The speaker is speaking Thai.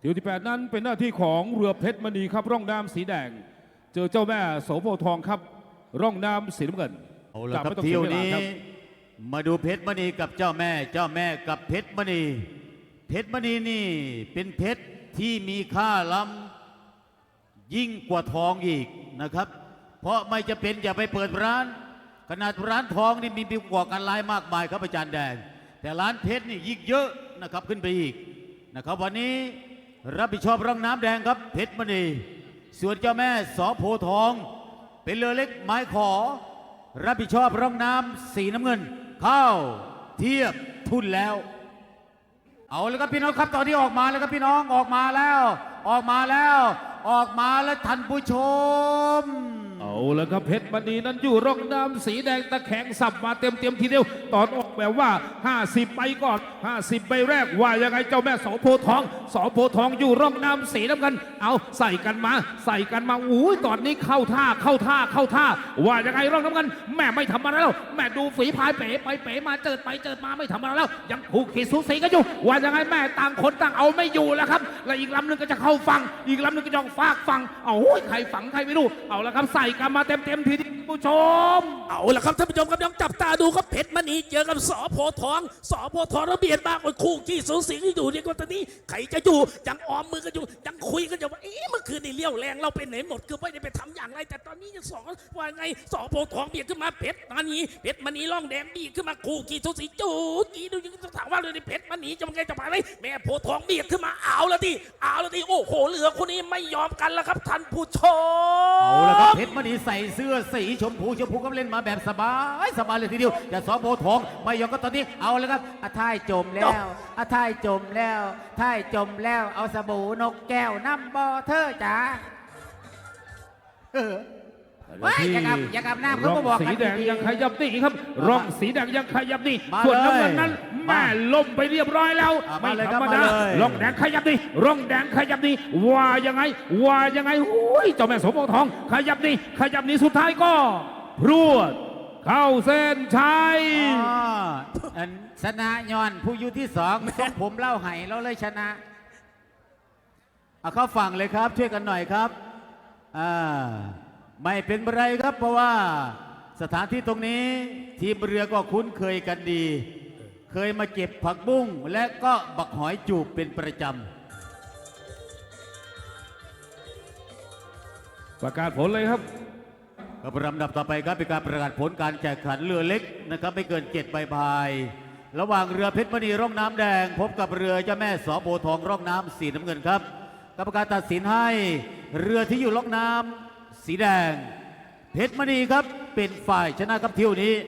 เที่ยวที่ 8 นั้นเป็นหน้าที่ของเรือเพชรมณีครับร่องน้ำสีแดง เจอเจ้าแม่โสโพธิ์ทองครับ ร่องน้ำสีน้ำเงินเอาละครับจะไม่ต้องเที่ยวนี้เสียเวลาครับมาดูเพชรมณีกับเจ้าแม่ เจ้าแม่กับเพชรมณี เพชรมณีนี่เป็นเพชรที่มีค่าล้ำยิ่งกว่าทองอีกนะครับ เพราะไม่จะเป็นอย่าไปเปิดร้าน ขนาดร้านทองนี่มีปีกว่ากันหลายมากมายครับอาจารย์แดง แต่ร้านเพชรนี่ยิ่งเยอะนะครับขึ้นไปอีกนะครับวันนี้ รับผิดชอบร่องน้ำแดงครับเพชรมณีส่วนเจ้าแม่สอโพทอง เป็นเรือเล็กไม้ขอ รับผิดชอบร่องน้ำสีน้ำเงิน เข้าเทียบทุนแล้ว เอาเลยครับพี่น้องครับตอนนี้ออกมาแล้วครับพี่น้องออกมาแล้ว ออกมาแล้ว ออกมาแล้วท่านผู้ชม เอาและครับเพชรมณีนั้นอยู่ร่องน้ำสีแดงตะแคงสับมาเต็มเต็มทีเดียว ตอนออกแบบว่า 50 ไปก่อน 50ใบแรกว่ายังไงเจ้าแม่สโพทอง สอโพทองอยู่ร่องน้ำสีน้ำเงินเอาใส่กันมา ใส่กันมาอุ้ยตอนนี้เข้าท่าเข้าท่าเข้าท่า ว่ายังไงร่องน้ำเงินแม่ไม่ธรรมาแล้วแม่ดูฝีพายเป๋ไปเป๋มาเจิดไปเจิดมาไม่ธรรมาแล้ว ยังผูกขีดสูสีกันอยู่ ว่ายังไงแม่ต่างคนต่างเอาไม่อยู่แล้วครับและอีกลำหนึ่งก็จะเข้าฝัง อีกลำหนึ่งก็จะออกฟากฝังเอาโอ้ยใครฝังใครไม่รู้เอาละครับใส่กันมาเต็มเต็มทีเดียว ผู้ชม เอาละครับท่านผู้ชมครับยังจับตาดูครับเพชรมณีเจอกับสอโพธิ์ทองสอโพธิ์ทองระเบียดมากกว่าคู่ที่สูสีที่อยู่เนี่ยก็ตอนนี้ใครจะอยู่ยังออมมือกันอยู่ยังคุยกันอยู่ว่าเอ๊ะเมื่อคืนนี่เลี้ยวแรงเราไปไหนหมดคือไม่ได้ไปทำอย่างไร แต่ตอนนี้ยังสองว่าไงสอโพธิ์ทองเบียดขึ้นมาเพชรมณีเพชรมณีล่องแดงบีบขึ้นมาคู่กี่สูสีจูกี่ดูยังต้องถามว่าเลยเพชรมณีจะเป็นไงจะมาไหมแม่โพธิ์ทองเบียดขึ้นมาเอาละทีเอาละทีโอ้โหเหลือคนนี้ไม่ยอมกันแล้วครับท่านผู้ชมเอาละครับเพชรมณีใส่เสื้อสีชมพูชมพูก็เล่นมาแบบสบายสบายเลยทีเดียวอย่าสอโพธิ์ทองไม่ยอมก็ตอนนี้เอาเลยครับอาท่ายจมแล้วอาท่ายจมแล้วท่ายจมแล้วเอาสบู่นกแก้วน้ำบอเธอจ๋า เออเฮ้ยอย่ากลับอย่ากลับน้ำเขาก็บอกกันร่องสีแดงดีๆยังขยับนี่ครับร่องสีแดงยังขยับนี่มาส่วนเลยน้ำเงินนั้นแม่ล่มไปเรียบร้อยแล้วอะไม่มาเลยธครัรบรมดามาเลยร่องแดงขยับนี่ร่องแดงขยับนี่ว่ายังไง ว่ายังไงโอ้ยเจ้าแม่สมปองทอง ขยับนี่ขยับนี่สุดท้ายก็พรวดเข้าเส้นชัยอ๋ออันชนะย้อนผู้อยู่ที่สองส่งผมเล่าไห้เราเลยชนะเอาเข้าฝั่งเลยครับ ช่วยกันหน่อยครับอ่า ไม่เป็นไรครับเพราะว่าสถานที่ตรงนี้ทีมเรือก็คุ้นเคยกันดี เคยมาเก็บผักบุ้งและก็บักหอยจูบเป็นประจประกาศผลเลยครับำครับลำดับต่อไปครับเป็นการประกาศผลการแข่งขันเรือเล็กนะครับไม่เกินเจ็ดใบพาย ระหว่างเรือเพชรมณีร่องน้ำแดง พบกับเรือเจ้าแม่สอโบทองร่องน้ำสีน้ำเงินครับกรรมการตัดสินให้เรือที่อยู่ร่องน้ำ สีแดง เพชรมณีครับเป็นฝ่ายชนะครับเที่ยวนี้